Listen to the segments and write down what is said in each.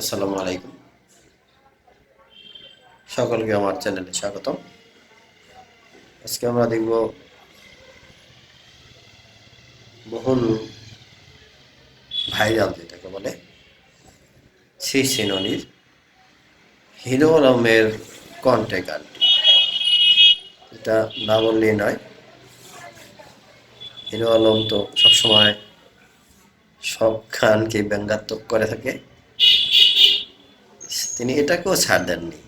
আসসালামু আলাইকুম। সকলকে আমার চ্যানেলে স্বাগতম। আজকে আমরা দেখব বহুল ভাইরাল যেটাকে বলে শ্রী সিননির হিরো আলমের কণ্ঠে গানটি এটা না বললেই নয়। হিরো আলম তো সবসময় সব গানকে ব্যঙ্গাত্মক করে থাকে। তিনি এটাকেও ছাড় দেননি।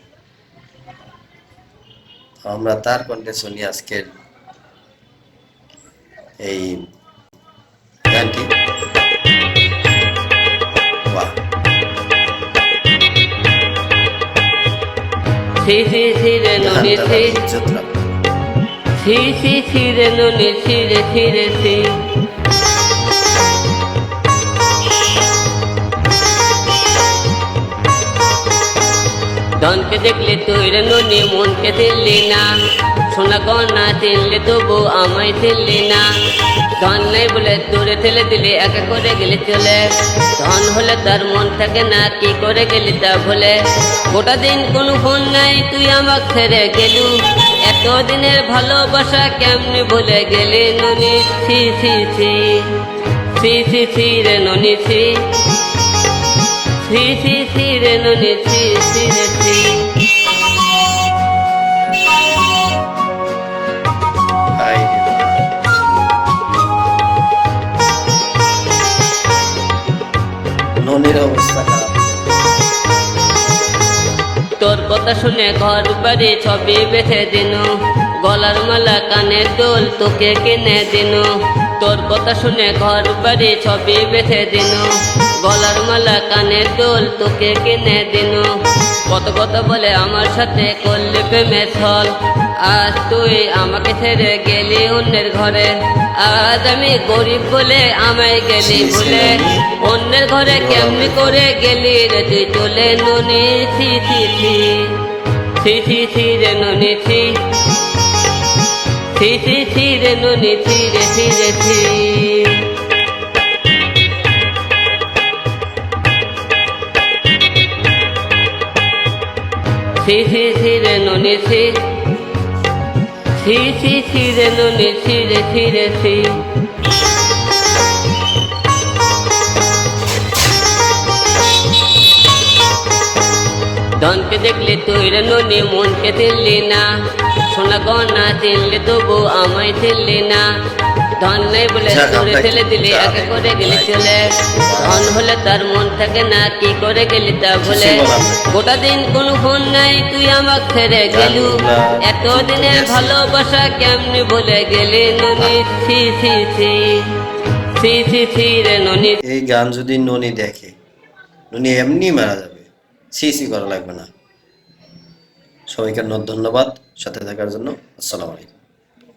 আমরা তার কণ্ঠে শুনি আজকের এই গানটি। বাহ। সি সি সি রে নুনি। সি সি সি রে নুনি সি রে সি ধনকে দেখলে তুই রে নুনি, মনকে দিল্লি না। সোনা গনা চিনলে তবু আমায় চিনলি না। ধন নাই বলে দূরে ঠেলে দিলি, একা করে গেলি চলে। ধন হলে তার মন থাকে না, কি করে গেলি তা ভুলে। গোটা দিন কোনো ফোন নাই, তুই আমাকে ছেড়ে গেলু। এতদিনের ভালোবাসা কেমনি ভুলে গেলি ননি? ছি ছি ছি। ছি ছি ছি রে ননি, ছি। ছি ছি ছি রে ননি, ছি ছি রে। অবস্থা তোর কথা শুনে ঘর বাড়ি ছবি বেঁধে দিন। গলার মালা কানে দোল তোকে কিনে দিন। তোর কথা শুনে ঘর বাড়ি ছবি বেঁধে দিন। গলার মালা কানে দোল তোকে কিনে দিন। কত কত বলে আমার সাথে করলে প্রেমে ছল। আজ তুই আমাকে ছেড়ে গেলি অন্যের ঘরে। আজ আমি গরিব বলে আমায় গেলি ভুলে। ঘরে কেমনি করে গেলি রে তুই চলে নুনি থি থি থি থি থি থি রে নুনি রে নুনি রে রে রে নুনি থি রে নুনি রে রে থি ধনকে দেখলে তুই রে ননি মনকে দিল্লি না। সোনা গনা চিনলে তবু আমায় চিনলি না। ধন নাই বলে তোরে ঠেলে দিলি একে করে গেলি। চলে। ধন হলে তার মন থাকে না কি করে গেলি তা বলে। গোটা দিন কোনো ফোন নাই তুই আমাকে ছেড়ে গেলু। এতদিনের ভালোবাসা কেমনি বলে গেলি ননি? ছি ছি ছি। ছি ছি ছি রে ননি। এই গান যদি ননি দেখে ননি এমনি মারা যাবে। সি সি করা লাগবে না। সবাইকে ধন্যবাদ। সাথে থাকার জন্য আসসালামু আলাইকুম।